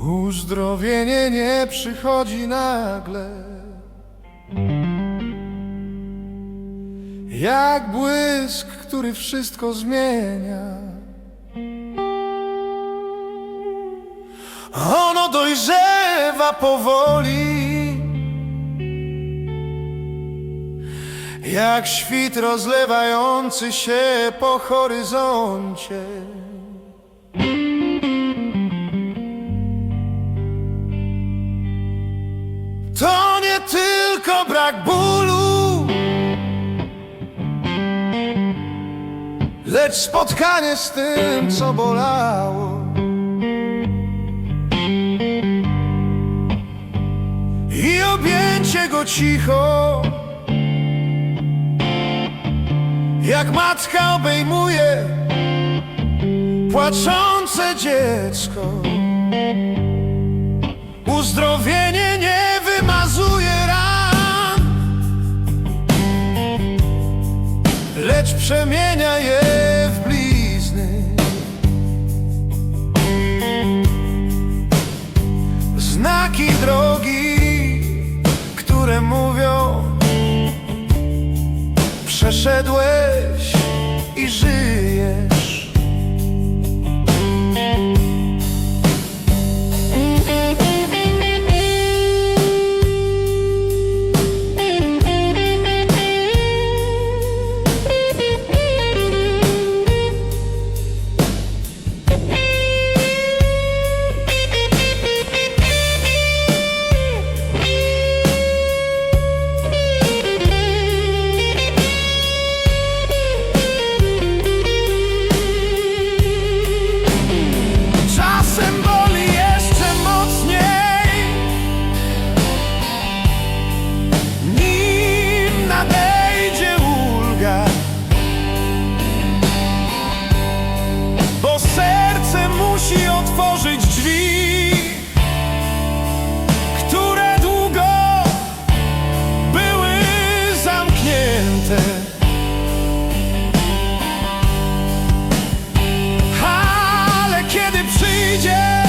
Uzdrowienie nie przychodzi nagle. Jak błysk, który wszystko zmienia Ono dojrzewa powoli Jak świt rozlewający się po horyzoncie To nie tylko brak bólu, lecz spotkanie z tym, co bolało. Cicho, jak matka obejmuje płaczące dziecko. Uzdrowienie nie wymazuje ran, lecz przemienia je przeszedłeś i żyjesz. Ale kiedy przyjdzie,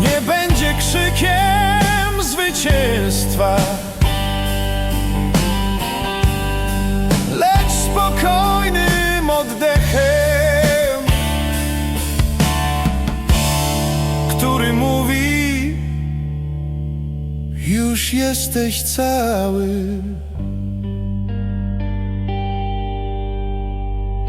nie będzie krzykiem zwycięstwa, lecz spokojnym oddechem, który mówi: Jesteś cały.